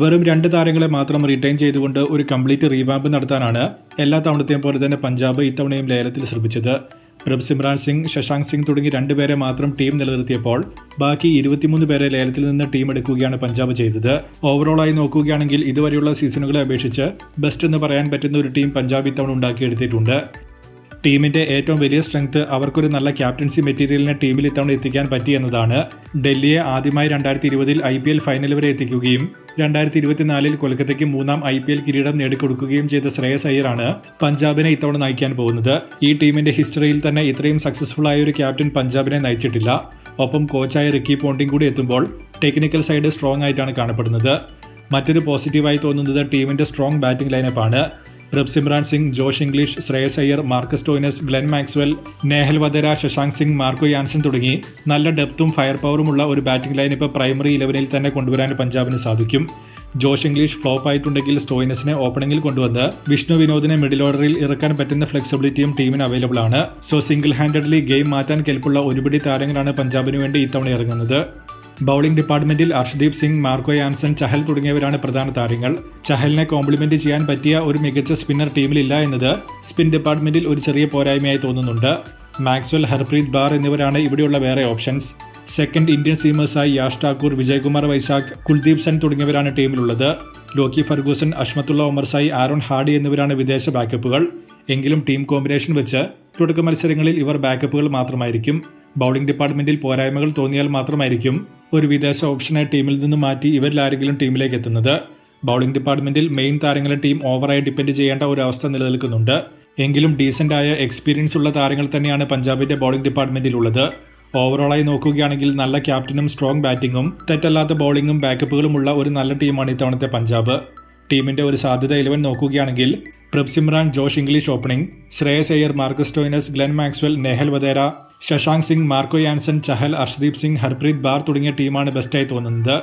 വെറും രണ്ട് താരങ്ങളെ മാത്രം റിട്ടൈൻ ചെയ്തുകൊണ്ട് ഒരു കംപ്ലീറ്റ് റീവാമ്പ് നടത്താനാണ് എല്ലാ തവണത്തെയും പോലെ തന്നെ പഞ്ചാബ് ഇത്തവണയും ലേലത്തിൽ ശ്രമിച്ചത്. പ്രഭ് സിമ്രാൻ സിംഗ് ശശാങ്ക് സിംഗ് തുടങ്ങി രണ്ടുപേരെ മാത്രം ടീം നിലനിർത്തിയപ്പോൾ ബാക്കി ഇരുപത്തിമൂന്ന് പേരെ ലേലത്തിൽ നിന്ന് ടീം എടുക്കുകയാണ് പഞ്ചാബ് ചെയ്തത്. ഓവറോളായി നോക്കുകയാണെങ്കിൽ ഇതുവരെയുള്ള സീസണുകളെ അപേക്ഷിച്ച് ബെസ്റ്റ് എന്ന് പറയാൻ പറ്റുന്ന ഒരു ടീം പഞ്ചാബ് ഇത്തവണ ഉണ്ടാക്കിയെടുത്തിട്ടുണ്ട്. ടീമിന്റെ ഏറ്റവും വലിയ സ്ട്രെങ്ത് അവർക്കൊരു നല്ല ക്യാപ്റ്റൻസി മെറ്റീരിയലിനെ ടീമിൽ ഇത്തവണ എത്തിക്കാൻ പറ്റി എന്നതാണ് ഡൽഹിയെ ആദ്യമായി രണ്ടായിരത്തി ഇരുപതിൽ ഐ പി എൽ ഫൈനൽ വരെ എത്തിക്കുകയും രണ്ടായിരത്തി ഇരുപത്തിനാലിൽ കൊൽക്കത്തയ്ക്ക് മൂന്നാം ഐ പി എൽ കിരീടം നേടിക്കൊടുക്കുകയും ചെയ്ത ശ്രേയസ് അയ്യറാണ് പഞ്ചാബിനെ ഇത്തവണ നയിക്കാൻ പോകുന്നത്. ഈ ടീമിന്റെ ഹിസ്റ്ററിയിൽ തന്നെ ഇത്രയും സക്സസ്ഫുൾ ആയ ഒരു ക്യാപ്റ്റൻ പഞ്ചാബിനെ നയിച്ചിട്ടില്ല. ഒപ്പം കോച്ചായ റിക്കി പോണ്ടിങ് കൂടി എത്തുമ്പോൾ ടെക്നിക്കൽ സൈഡ് സ്ട്രോങ് ആയിട്ടാണ് കാണപ്പെടുന്നത്. മറ്റൊരു പോസിറ്റീവായി തോന്നുന്നത് ടീമിന്റെ strong batting ലൈനപ്പാണ് Prabh Simran Singh Josh Inglis Shreyas Iyer Marcus Stoinis Glenn Maxwell Nehal Wadhera Shashank Singh Marco Jansen തുടങ്ങി നല്ല ഡെപ്തും ഫയർ പവറുമുള്ള ഒരു ബാറ്റിംഗ് ലൈൻ ഇപ്പോൾ പ്രൈമറി ഇലവനിൽ തന്നെ കൊണ്ടുവരാൻ പഞ്ചാബിന് സാധിക്കും. ജോഷ് ഇംഗ്ലീഷ് ഫ്ലോപ്പ് ആയിട്ടുണ്ടെങ്കിൽ സ്റ്റോയിനസിനെ ഓപ്പണിംഗിൽ കൊണ്ടുവന്ന് വിഷ്ണു വിനോദിനെ മിഡിൽ ഓർഡറിൽ ഇറക്കാൻ പറ്റുന്ന ഫ്ലെക്സിബിലിറ്റിയും ടീമിന് അവൈലബിൾ ആണ്. സോ സിംഗിൾ ഹാൻഡഡ്ലി ഗെയിം മാറ്റാൻ കെൽപ്പുള്ള ഒരുപിടി താരങ്ങളാണ് പഞ്ചാബിന് വേണ്ടി ഇത്തവണ ഇറങ്ങുന്നത്. ബൗളിംഗ് ഡിപ്പാർട്ട്മെന്റിൽ അർഷ്ദീപ് സിംഗ് മാർക്കോ യാൻസൺ ചഹൽ തുടങ്ങിയവരാണ് പ്രധാന താരങ്ങൾ. ചഹലിനെ കോംപ്ലിമെന്റ് ചെയ്യാൻ പറ്റിയ ഒരു മികച്ച സ്പിന്നർ ടീമിലില്ല എന്നത് സ്പിൻ ഡിപ്പാർട്ട്മെന്റിൽ ഒരു ചെറിയ പോരായ്മയായി തോന്നുന്നുണ്ട്. മാക്സ്വൽ ഹർപ്രീത് ബാർ എന്നിവരാണ് ഇവിടെയുള്ള വേറെ ഓപ്ഷൻസ്. സെക്കൻഡ് ഇന്ത്യൻ സീമേഴ്സായി യാഷ് ഠാക്കൂർ വിജയകുമാർ വൈശാഖ് കുൽദീപ് സെൻ തുടങ്ങിയവരാണ് ടീമിലുള്ളത്. Lockie Ferguson Azmatullah Omarzai Aaron Hardie എന്നിവരാണ് വിദേശ ബാക്കപ്പുകൾ. എങ്കിലും ടീം കോമ്പിനേഷൻ വെച്ച് തുടക്ക മത്സരങ്ങളിൽ ഇവർ ബാക്കപ്പുകൾ മാത്രമായിരിക്കും. ബൗളിംഗ് ഡിപ്പാർട്ട്മെന്റിൽ പോരായ്മകൾ തോന്നിയാൽ മാത്രമായിരിക്കും ഒരു വിദേശ ഓപ്ഷനെ ടീമിൽ നിന്ന് മാറ്റി ഇവരിൽ ആരെങ്കിലും ടീമിലേക്ക് എത്തുന്നത്. ബൗളിംഗ് ഡിപ്പാർട്ട്മെന്റിൽ മെയിൻ താരങ്ങളെ ടീം ഓവറായി ഡിപ്പെൻഡ് ചെയ്യേണ്ട ഒരു അവസ്ഥ നിലനിൽക്കുന്നുണ്ട്. എങ്കിലും ഡീസെന്റ് ആയ എക്സ്പീരിയൻസ് ഉള്ള താരങ്ങൾ തന്നെയാണ് പഞ്ചാബിന്റെ ബൗളിംഗ് ഡിപ്പാർട്ട്മെന്റിലുള്ളത്. ഓവറോളായി നോക്കുകയാണെങ്കിൽ നല്ല ക്യാപ്റ്റനും സ്ട്രോങ് ബാറ്റിംഗും തെറ്റല്ലാത്ത ബൗളിംഗും ബാക്കപ്പുകളും ഉള്ള ഒരു നല്ല ടീമാണ് ഇത്തവണത്തെ പഞ്ചാബ്. ടീമിന്റെ ഒരു സാധ്യത ഇലവൻ നോക്കുകയാണെങ്കിൽ Prabh Simran Josh Inglis opening Shreyas Iyer Marcus Stoinis Glenn Maxwell Nehal Wadhera Shashank Singh Marco Jansen Chahal Arshdeep Singh Harpreet Brar തുടങ്ങിയ ടീമാണ് ബെസ്റ്റായി തോന്നുന്നത്.